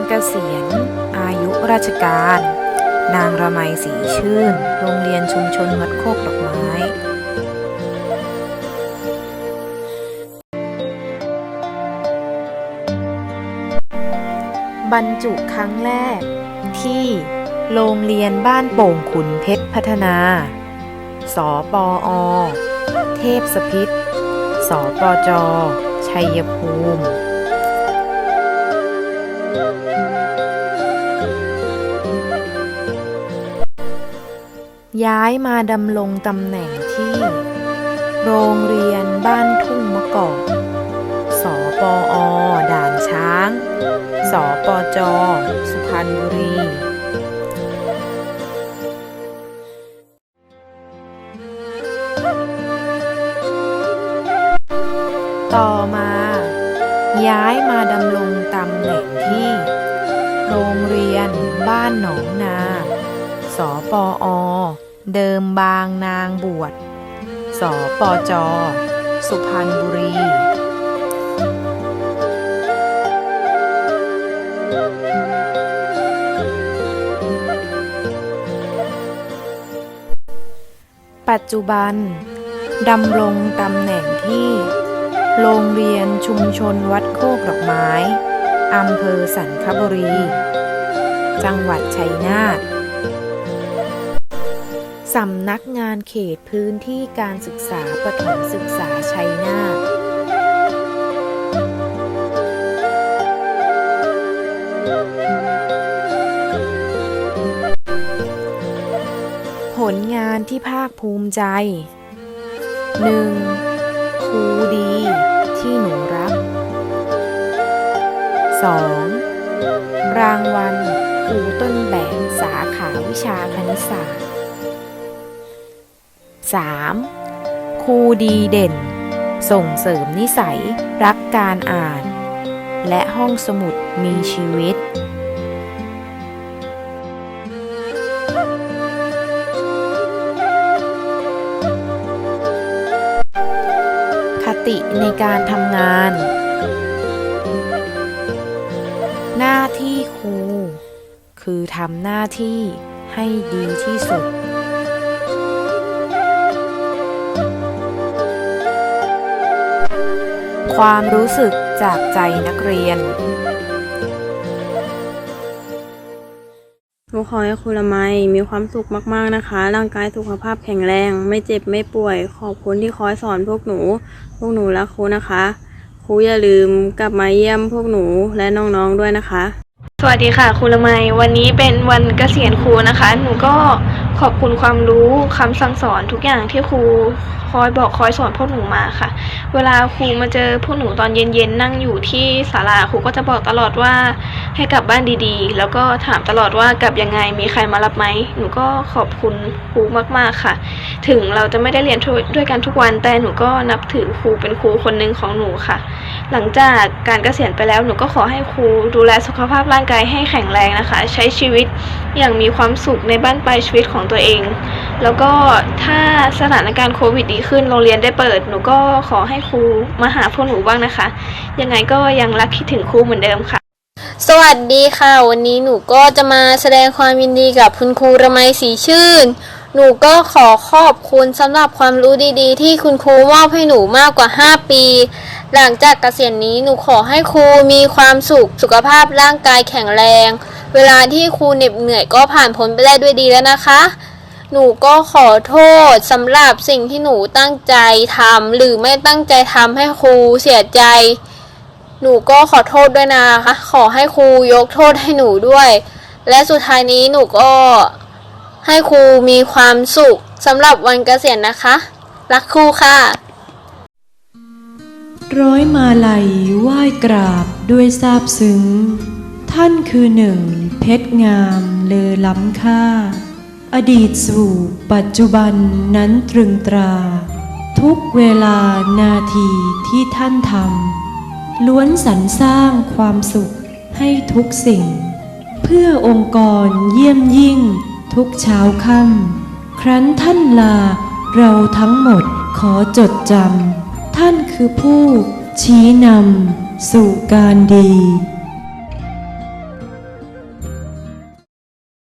งานเกษียณ อายุราชการ นางระไมสีชื่น โรงเรียนชุมชนวัดโคกดอกไม้บรรจุครั้งแรก ที่โรงเรียนบ้านโป่งขุนเพชรพัฒนา สปอเทพสพิษ สปจ ชัยภูมิ ย้ายมาดำรงตำแหน่งที่ โรงเรียนบ้านทุ่งมะกอกสปอด่านช้าง สปจ สุพรรณบุรีต่อมา ย้ายมาดำรงตำแหน่งที่ โรงเรียนบ้านหนองนา สปอ เดิมบางนางบวช สปจ สุพรรณบุรีปัจจุบันดำรงตำแหน่งที่ โรงเรียนชุมชนวัดโคกดอกไม้ อำเภอสันคบุรี จังหวัดชัยนาท สำนักงานเขตพื้นที่การศึกษาประถมศึกษาชัยนาทผลงานที่ภาคภูมิใจ 1. ครูดีที่หนูรัก 2. รางวัลครูต้นแบบสาขาวิชาคณิตศาสตร์ 3. ครูดีเด่น ส่งเสริมนิสัย รักการอ่าน และห้องสมุดมีชีวิตคติในการทำงาน หน้าที่ครู คือทำหน้าที่ให้ดีที่สุด ความรู้สึกจากใจนักเรียนหนูขอให้ครูละไมมีความสุขมากๆนะคะ ร่างกายสุขภาพแข็งแรง ไม่เจ็บไม่ป่วย ขอบคุณที่คอยสอนพวกหนู พวกหนูรักครูนะคะ ครูอย่าลืมกลับมาเยี่ยมพวกหนูและน้องๆด้วยนะคะ สวัสดีค่ะครูละไมวันนี้เป็นวันเกษียณครูนะคะ หนูก็ขอบคุณความรู้คำสั่งสอนทุกอย่างที่ครู คอยบอกคอยสอนพวกหนูมาค่ะ เวลาครูมาเจอพวกหนูตอนเย็นๆนั่งอยู่ที่ศาลาครูก็จะบอกตลอดว่าให้กลับบ้านดีๆ แล้วก็ถามตลอดว่ากลับยังไงมีใครมารับไหมหนูก็ขอบคุณครูมากๆค่ะ ถึงเราจะไม่ได้เรียนด้วยกันทุกวันแต่หนูก็นับถือครูเป็นครูคนหนึ่งของหนูค่ะ หลังจากการเกษียณไปแล้วหนูก็ขอให้ครูดูแลสุขภาพร่างกายให้แข็งแรงนะคะ ใช้ชีวิตอย่างมีความสุขในบ้านปลายชีวิตของตัวเอง แล้วก็ถ้าสถานการณ์โควิดดีขึ้นโรงเรียนได้เปิด หนูก็ขอให้ครูมาหาพวกหนูบ้างนะคะ ยังไงก็ยังรักคิดถึงครูเหมือนเดิมค่ะ สวัสดีค่ะ วันนี้หนูก็จะมาแสดงความยินดีกับคุณครูระไมศรีชื่น หนูก็ขอขอบคุณสำหรับความรู้ดีๆ ที่คุณครูมอบให้หนูมากกว่า 5 ปี หลังจากเกษียณนี้หนูขอให้ครูมีความสุขสุขภาพร่างกายแข็งแรง เวลาที่ครูเหน็บเหนื่อยก็ผ่านพ้นไปได้ด้วยดีแล้วนะคะ หนูก็ขอโทษสำหรับสิ่งที่หนูตั้งใจทำหรือไม่ตั้งใจทำให้ครูเสียใจ หนูก็ขอโทษด้วยนะคะ ขอให้ครูยกโทษให้หนูด้วย และสุดท้ายนี้หนูก็ให้ครูมีความสุขสำหรับวันเกษียณนะคะ รักครูค่ะ ร้อยมาลัยไหว้กราบด้วยซาบซึ้ง ท่านคือหนึ่ง เพชรงามเลอล้ำค่า อดีตสู่ปัจจุบันนั้นตรึงตรา ทุกเวลานาทีที่ท่านทำล้วนสรรสร้างความสุขให้ทุกสิ่ง เพื่อองค์กรเยี่ยมยิ่ง ทุกเช้าค่ำครั้นท่านลาเราทั้งหมดขอจดจำท่านคือผู้ชี้นำสู่การดี